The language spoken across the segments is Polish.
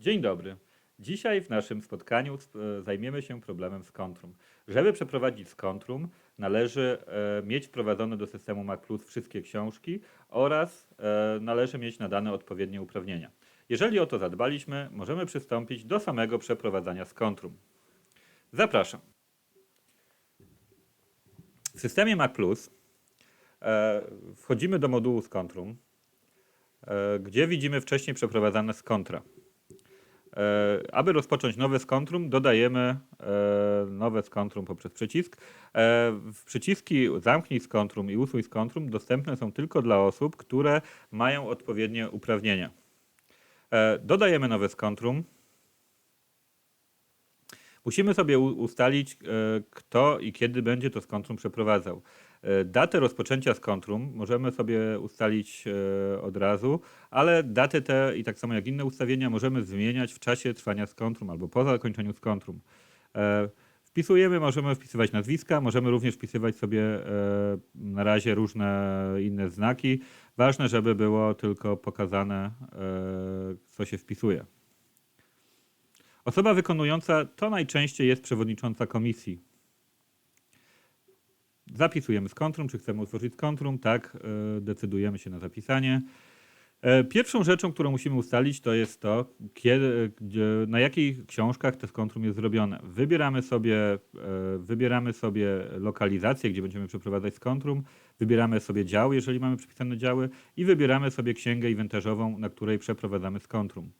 Dzień dobry. Dzisiaj w naszym spotkaniu sp- zajmiemy się problemem z Contrum. Żeby przeprowadzić z Contrum, należy e, mieć wprowadzone do systemu Mac Plus wszystkie książki oraz e, należy mieć nadane odpowiednie uprawnienia. Jeżeli o to zadbaliśmy, możemy przystąpić do samego przeprowadzania z Contrum. Zapraszam. W systemie Mac Plus e, wchodzimy do modułu e, gdzie widzimy wcześniej przeprowadzane z kontra. E, aby rozpocząć nowe skontrum, dodajemy e, nowe skontrum poprzez przycisk. E, przyciski zamknij skontrum i usuń skontrum dostępne są tylko dla osób, które mają odpowiednie uprawnienia. E, dodajemy nowe skontrum. Musimy sobie ustalić, e, kto i kiedy będzie to skontrum przeprowadzał. E, Datę rozpoczęcia skontrum możemy sobie ustalić e, od razu, ale daty te i tak samo jak inne ustawienia możemy zmieniać w czasie trwania skontrum albo po zakończeniu skontrum. E, Wpisujemy, możemy wpisywać nazwiska, możemy również wpisywać sobie na razie różne inne znaki. Ważne, żeby było tylko pokazane, co się wpisuje. Osoba wykonująca to najczęściej jest przewodnicząca komisji. Zapisujemy z kontrum, czy chcemy utworzyć z kontrum, tak, e, decydujemy się na zapisanie. E, Pierwszą rzeczą, którą musimy ustalić, to jest to, kiedy, na jakich książkach to kontrum jest zrobione. Wybieramy sobie, e, wybieramy sobie lokalizację, gdzie będziemy przeprowadzać z kontrum, wybieramy sobie dział, jeżeli mamy przypisane działy i wybieramy sobie księgę inwentarzową, na której przeprowadzamy z kontrum.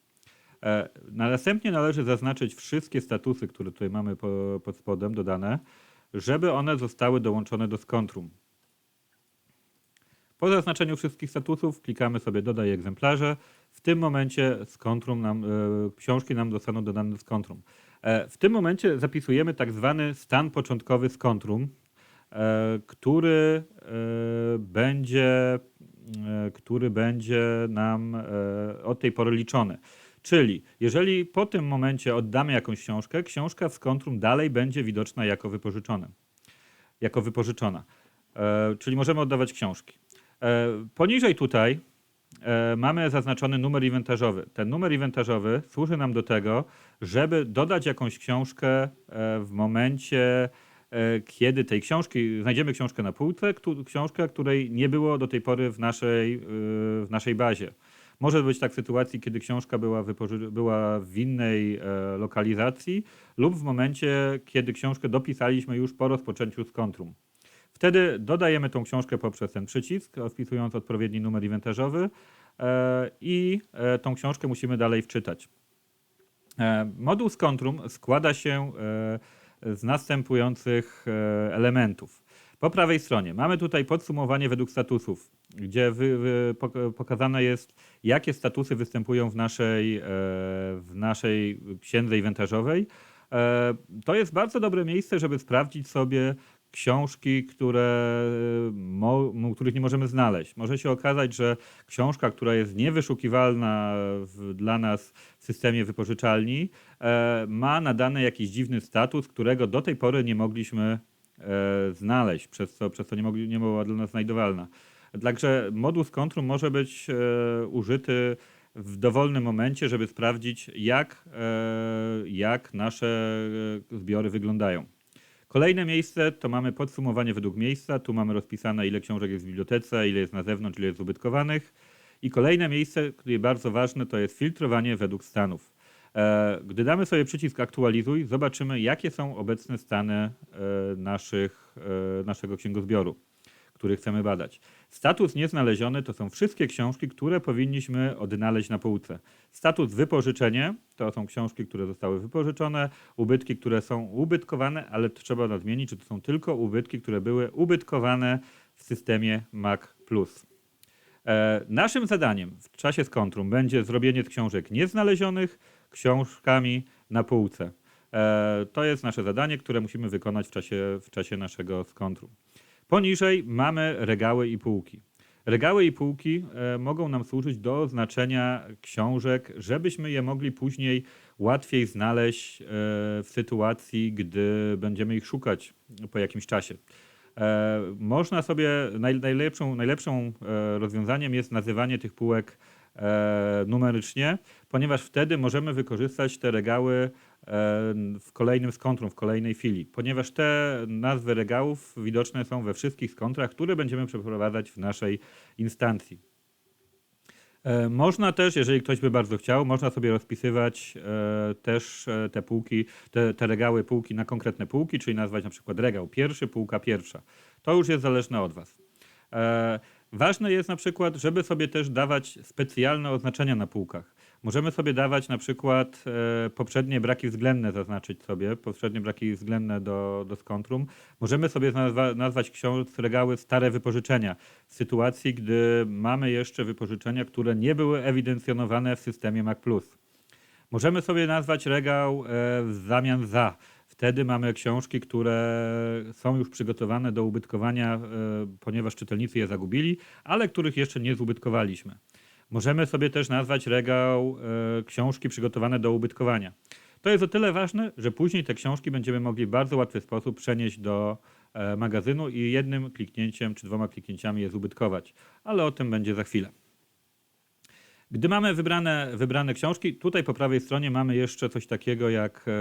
E, Następnie należy zaznaczyć wszystkie statusy, które tutaj mamy po, pod spodem dodane, żeby one zostały dołączone do skontrum. Po zaznaczeniu wszystkich statusów klikamy sobie dodaj egzemplarze. W tym momencie z kontrum nam, e, książki nam zostaną dodane z kontrum. E, w tym momencie zapisujemy tak zwany stan początkowy z kontrum, e, który będzie, który będzie nam od tej pory liczony. Czyli jeżeli po tym momencie oddamy jakąś książkę, książka w kontrum dalej będzie widoczna jako wypożyczona. Jako wypożyczona. E, czyli możemy oddawać książki. E, Poniżej tutaj e, mamy zaznaczony numer inwentarzowy. Ten numer inwentarzowy służy nam do tego, żeby dodać jakąś książkę e, w momencie, e, kiedy tej książki, znajdziemy książkę na półce, książkę, której nie było do tej pory w naszej, e, w naszej bazie. Może być tak w sytuacji, kiedy książka była, była w innej e, lokalizacji lub w momencie, kiedy książkę dopisaliśmy już po rozpoczęciu z kontrum. Wtedy dodajemy tą książkę poprzez ten przycisk, wpisując odpowiedni numer inwentarzowy e, i e, tą książkę musimy dalej wczytać. Moduł z Contrum składa się z następujących elementów. Po prawej stronie mamy tutaj podsumowanie według statusów, gdzie wy, wy, pok- pokazane jest, jakie statusy występują w naszej, e, w naszej księdze inwentarzowej. E, To jest bardzo dobre miejsce, żeby sprawdzić sobie książki, które, mo, mo- których nie możemy znaleźć. Może się okazać, że książka, która jest niewyszukiwalna w, dla nas w systemie wypożyczalni, e, ma nadany jakiś dziwny status, którego do tej pory nie mogliśmy e, znaleźć, przez co, przez co nie, mogli, nie była dla nas znajdowalna. Także moduł z kontrum może być e, użyty w dowolnym momencie, żeby sprawdzić, jak, e, jak nasze e, zbiory wyglądają. Kolejne miejsce to mamy podsumowanie według miejsca. Tu mamy rozpisane, ile książek jest w bibliotece, ile jest na zewnątrz, ile jest ubytkowanych. I kolejne miejsce, które jest bardzo ważne, to jest filtrowanie według stanów. Gdy damy sobie przycisk aktualizuj, zobaczymy, jakie są obecne stany naszych, naszego księgozbioru, który chcemy badać. Status nieznaleziony to są wszystkie książki, które powinniśmy odnaleźć na półce. Status wypożyczenie to są książki, które zostały wypożyczone, ubytki, które są ubytkowane, ale trzeba nadmienić, że to są tylko ubytki, które były ubytkowane w systemie Mac. E, naszym zadaniem w czasie z kontrum będzie zrobienie książek nieznalezionych książkami na półce. E, to jest nasze zadanie, które musimy wykonać w czasie, w czasie naszego z kontrum. Poniżej mamy regały i półki. Regały i półki e, mogą nam służyć do oznaczenia książek, żebyśmy je mogli później łatwiej znaleźć e, w sytuacji, gdy będziemy ich szukać po jakimś czasie. E, można sobie, naj, najlepszą, najlepszą rozwiązaniem jest nazywanie tych półek numerycznie, ponieważ wtedy możemy wykorzystać te regały w kolejnym skontrum, w kolejnej filii, ponieważ te nazwy regałów widoczne są we wszystkich skontrach, które będziemy przeprowadzać w naszej instancji. E, Można też, jeżeli ktoś by bardzo chciał, można sobie rozpisywać e, też e, te półki, te, te regały półki na konkretne półki, czyli nazwać na przykład regał pierwszy, półka pierwsza. To już jest zależne od Was. Ważne jest na przykład, żeby sobie też dawać specjalne oznaczenia na półkach. Możemy sobie dawać na przykład e, poprzednie braki względne, zaznaczyć sobie, poprzednie braki względne do, do skontrum. Możemy sobie nazwa, nazwać książ regały stare wypożyczenia w sytuacji, gdy mamy jeszcze wypożyczenia, które nie były ewidencjonowane w systemie Mac+. Możemy sobie nazwać regał e, w zamian za. Wtedy mamy książki, które są już przygotowane do ubytkowania, e, ponieważ czytelnicy je zagubili, ale których jeszcze nie zubytkowaliśmy. Możemy sobie też nazwać regał e, książki przygotowane do ubytkowania. To jest o tyle ważne, że później te książki będziemy mogli w bardzo łatwy sposób przenieść do e, magazynu i jednym kliknięciem czy dwoma kliknięciami je zubytkować. Ale o tym będzie za chwilę. Gdy mamy wybrane, wybrane książki, tutaj po prawej stronie mamy jeszcze coś takiego jak e, e,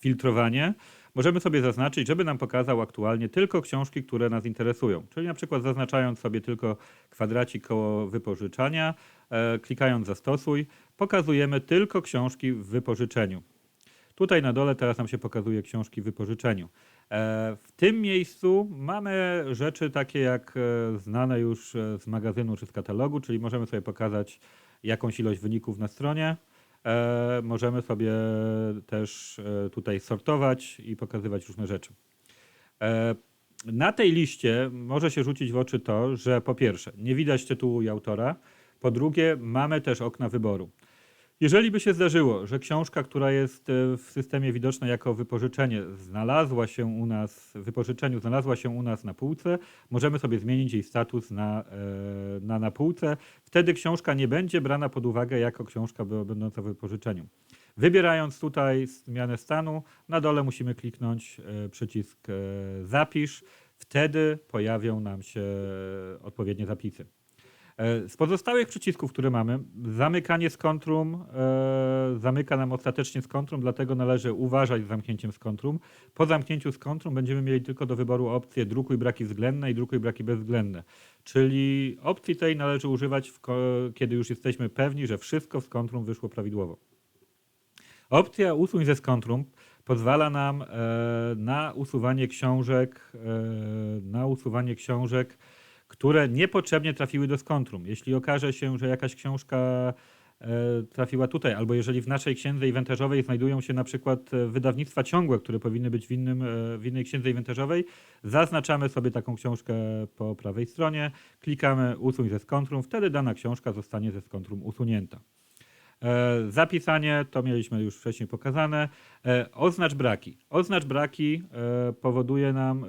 filtrowanie. Możemy sobie zaznaczyć, żeby nam pokazał aktualnie tylko książki, które nas interesują. Czyli na przykład zaznaczając sobie tylko kwadracik koło wypożyczania, e, klikając zastosuj, pokazujemy tylko książki w wypożyczeniu. Tutaj na dole teraz nam się pokazuje książki w wypożyczeniu. E, W tym miejscu mamy rzeczy takie jak e, znane już z magazynu czy z katalogu, czyli możemy sobie pokazać jakąś ilość wyników na stronie. E, Możemy sobie też e, tutaj sortować i pokazywać różne rzeczy. E, Na tej liście może się rzucić w oczy to, że po pierwsze nie widać tytułu i autora, po drugie mamy też okna wyboru. Jeżeli by się zdarzyło, że książka, która jest e, w systemie widoczna jako wypożyczenie, znalazła się u nas w wypożyczeniu, znalazła się u nas na półce, możemy sobie zmienić jej status na, e, na, na półce. Wtedy książka nie będzie brana pod uwagę jako książka będąca w wypożyczeniu. Wybierając tutaj zmianę stanu, na dole musimy kliknąć e, przycisk zapisz. Wtedy pojawią nam się odpowiednie zapisy. E, Z pozostałych przycisków, które mamy, zamykanie z kontrum e, zamyka nam ostatecznie z kontrum, dlatego należy uważać z zamknięciem z kontrum. Po zamknięciu z kontrum będziemy mieli tylko do wyboru opcję drukuj braki względne i drukuj braki bezwzględne. Czyli opcji tej należy używać, w kiedy już jesteśmy pewni, że wszystko z wyszło prawidłowo. Opcja usuń ze skontrum pozwala nam e, na usuwanie książek, e, na usuwanie książek, które niepotrzebnie trafiły do skontrum. Jeśli okaże się, że jakaś książka e, trafiła tutaj, albo jeżeli w naszej księdze inwentarzowej znajdują się na przykład e, wydawnictwa ciągłe, które powinny być w, innym, e, w innej księdze inwentarzowej, zaznaczamy sobie taką książkę po prawej stronie, klikamy usuń ze skontrum, wtedy dana książka zostanie ze skontrum usunięta. E, Zapisanie to mieliśmy już wcześniej pokazane. E, Oznacz braki. Oznacz braki e, powoduje nam,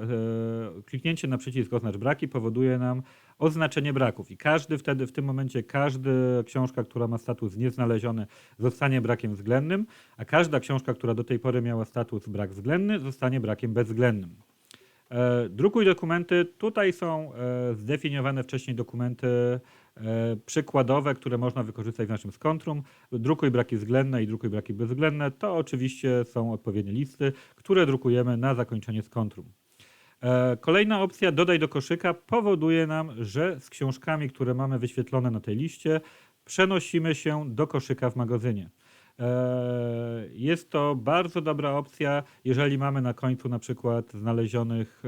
kliknięcie na przycisk oznacz braki powoduje nam oznaczenie braków. I każdy wtedy, w tym momencie, każda książka, która ma status nieznaleziony, zostanie brakiem względnym, a każda książka, która do tej pory miała status brak względny, zostanie brakiem bezwzględnym. Drukuj dokumenty. Tutaj są zdefiniowane wcześniej dokumenty przykładowe, które można wykorzystać w naszym skontrum. Drukuj braki względne i drukuj braki bezwzględne to oczywiście są odpowiednie listy, które drukujemy na zakończenie skontrum. E, Kolejna opcja, dodaj do koszyka, powoduje nam, że z książkami, które mamy wyświetlone na tej liście, przenosimy się do koszyka w magazynie. E, Jest to bardzo dobra opcja, jeżeli mamy na końcu na przykład znalezionych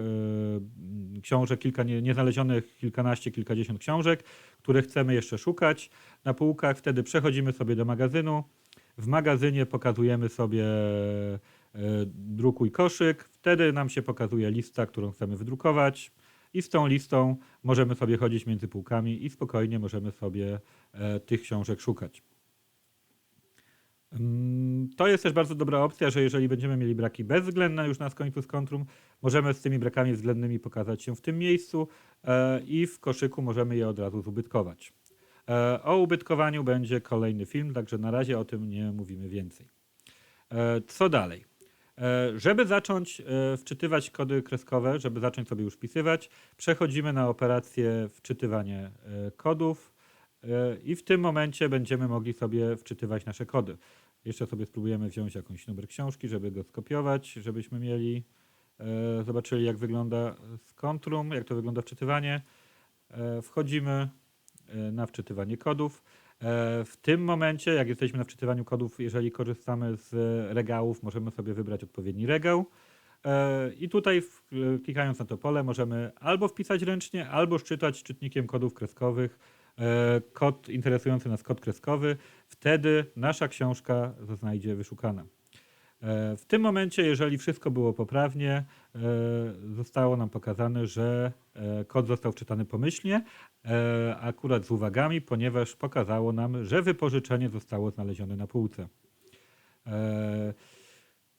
e, książek, kilka nie, nieznalezionych kilkanaście, kilkadziesiąt książek, które chcemy jeszcze szukać na półkach, wtedy przechodzimy sobie do magazynu. W magazynie pokazujemy sobie e, drukuj koszyk, wtedy nam się pokazuje lista, którą chcemy wydrukować. I z tą listą możemy sobie chodzić między półkami i spokojnie możemy sobie tych książek szukać. Mm, To jest też bardzo dobra opcja, że jeżeli będziemy mieli braki bezwzględne już na końcu z kontrum, możemy z tymi brakami względnymi pokazać się w tym miejscu e, i w koszyku możemy je od razu zubytkować. E, O ubytkowaniu będzie kolejny film, także na razie o tym nie mówimy więcej. E, Co dalej? Żeby zacząć wczytywać kody kreskowe, żeby zacząć sobie już wpisywać, przechodzimy na operację wczytywanie kodów i w tym momencie będziemy mogli sobie wczytywać nasze kody. Jeszcze sobie spróbujemy wziąć jakąś numer książki, żeby go skopiować, żebyśmy mieli, e, zobaczyli jak wygląda z Contrum, jak to wygląda wczytywanie. E, Wchodzimy e, na wczytywanie kodów. E, W tym momencie, jak jesteśmy na wczytywaniu kodów, jeżeli korzystamy z regałów, możemy sobie wybrać odpowiedni regał. E, I tutaj klikając na to pole możemy albo wpisać ręcznie, albo szczytać czytnikiem kodów kreskowych e, kod interesujący nas kod kreskowy. Wtedy nasza książka znajdzie wyszukana. E, W tym momencie, jeżeli wszystko było poprawnie, e, zostało nam pokazane, że e, kod został wczytany pomyślnie, e, akurat z uwagami, ponieważ pokazało nam, że wypożyczenie zostało znalezione na półce.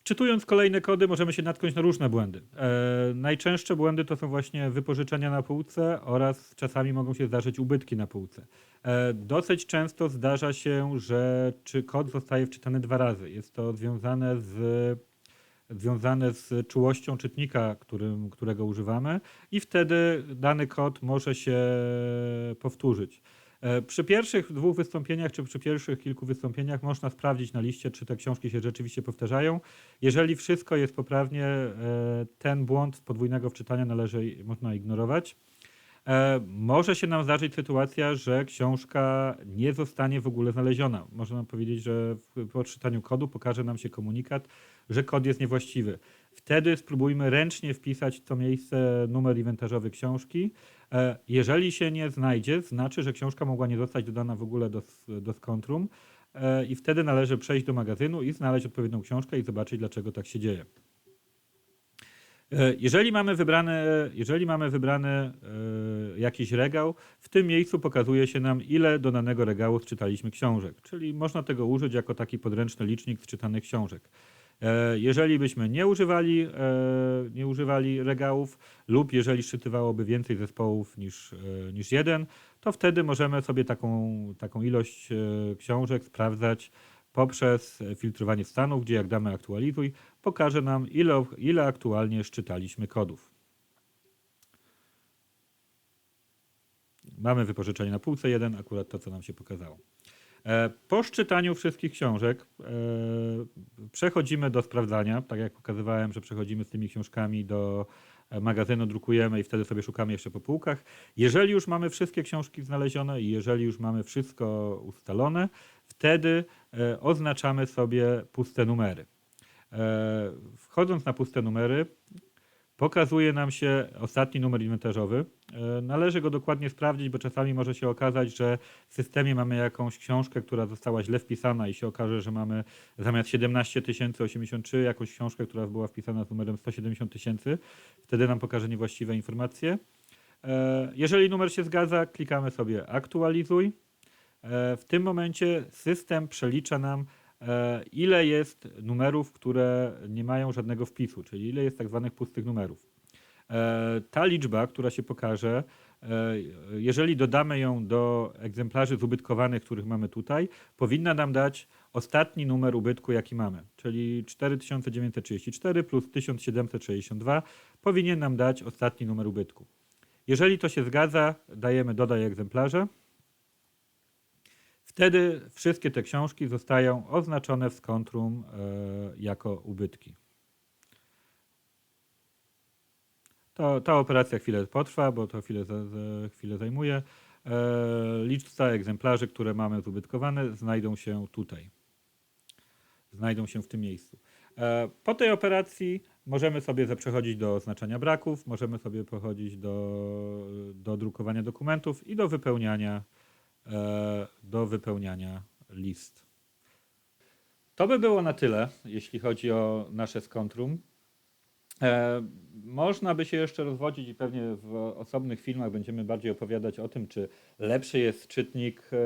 Czytując kolejne kody, możemy się natknąć na różne błędy. E, najczęstsze błędy to są właśnie wypożyczenia na półce oraz czasami mogą się zdarzyć ubytki na półce. E, dosyć często zdarza się, że czy kod zostaje wczytany dwa razy. Jest to związane z, związane z czułością czytnika, którym, którego używamy i wtedy dany kod może się powtórzyć. E, Przy pierwszych dwóch wystąpieniach, czy przy pierwszych kilku wystąpieniach można sprawdzić na liście, czy te książki się rzeczywiście powtarzają. Jeżeli wszystko jest poprawnie, e, ten błąd podwójnego wczytania należy, można ignorować. E, Może się nam zdarzyć sytuacja, że książka nie zostanie w ogóle znaleziona. Można powiedzieć, że po odczytaniu kodu pokaże nam się komunikat, że kod jest niewłaściwy. Wtedy spróbujmy ręcznie wpisać w to miejsce numer inwentarzowy książki. E, Jeżeli się nie znajdzie, znaczy, że książka mogła nie zostać dodana w ogóle do, do skontrum e, i wtedy należy przejść do magazynu i znaleźć odpowiednią książkę i zobaczyć, dlaczego tak się dzieje. E, Jeżeli mamy wybrane, jeżeli mamy wybrany jakiś regał, w tym miejscu pokazuje się nam, ile do danego regału czytaliśmy książek. Czyli można tego użyć jako taki podręczny licznik czytanych książek. E, Jeżeli byśmy nie używali, e, nie używali regałów lub jeżeli szczytywałoby więcej zespołów niż, e, niż jeden, to wtedy możemy sobie taką, taką ilość książek sprawdzać poprzez filtrowanie stanów, gdzie jak damy aktualizuj, pokaże nam ile, ile aktualnie szczytaliśmy kodów. Mamy wypożyczenie na półce 1, akurat to, co nam się pokazało. E, Po szczytaniu wszystkich książek e, przechodzimy do sprawdzania. Tak jak pokazywałem, że przechodzimy z tymi książkami do e, magazynu, drukujemy i wtedy sobie szukamy jeszcze po półkach. Jeżeli już mamy wszystkie książki znalezione i jeżeli już mamy wszystko ustalone, wtedy oznaczamy sobie puste numery. Wchodząc na puste numery, pokazuje nam się ostatni numer inwentarzowy. E, Należy go dokładnie sprawdzić, bo czasami może się okazać, że w systemie mamy jakąś książkę, która została źle wpisana i się okaże, że mamy zamiast 17 083 jakąś książkę, która była wpisana z numerem 170 tysięcy. Wtedy nam pokaże niewłaściwe informacje. E, Jeżeli numer się zgadza, klikamy sobie aktualizuj. E, W tym momencie system przelicza nam, ile jest numerów, które nie mają żadnego wpisu, czyli ile jest tak zwanych pustych numerów. E, Ta liczba, która się pokaże, e, jeżeli dodamy ją do egzemplarzy zubytkowanych, których mamy tutaj, powinna nam dać ostatni numer ubytku, jaki mamy, czyli 4934 plus 1762 powinien nam dać ostatni numer ubytku. Jeżeli to się zgadza, dajemy dodaj egzemplarze. Wtedy wszystkie te książki zostają oznaczone w skontrum e, jako ubytki. To, ta operacja chwilę potrwa, bo to chwilę, chwilę zajmuje. E, lista egzemplarzy, które mamy zubytkowane, znajdą się tutaj. Znajdą się w tym miejscu. E, po tej operacji możemy sobie przechodzić do oznaczania braków, możemy sobie przechodzić do, do drukowania dokumentów i do wypełniania, do wypełniania list. To by było na tyle, jeśli chodzi o nasze skontrum. E, można by się jeszcze rozwodzić i pewnie w osobnych filmach będziemy bardziej opowiadać o tym, czy lepszy jest czytnik e,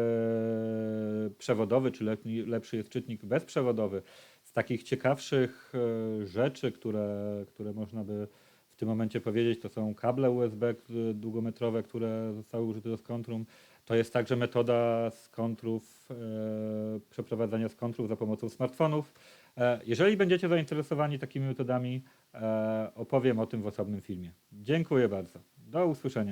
przewodowy, czy lepszy jest czytnik bezprzewodowy. Z takich ciekawszych e, rzeczy, które, które można by w tym momencie powiedzieć, to są kable USB długometrowe, które zostały użyte do skontrum. To jest także metoda z kontrów, e, przeprowadzania z za pomocą smartfonów. E, Jeżeli będziecie zainteresowani takimi metodami, e, opowiem o tym w osobnym filmie. Dziękuję bardzo. Do usłyszenia.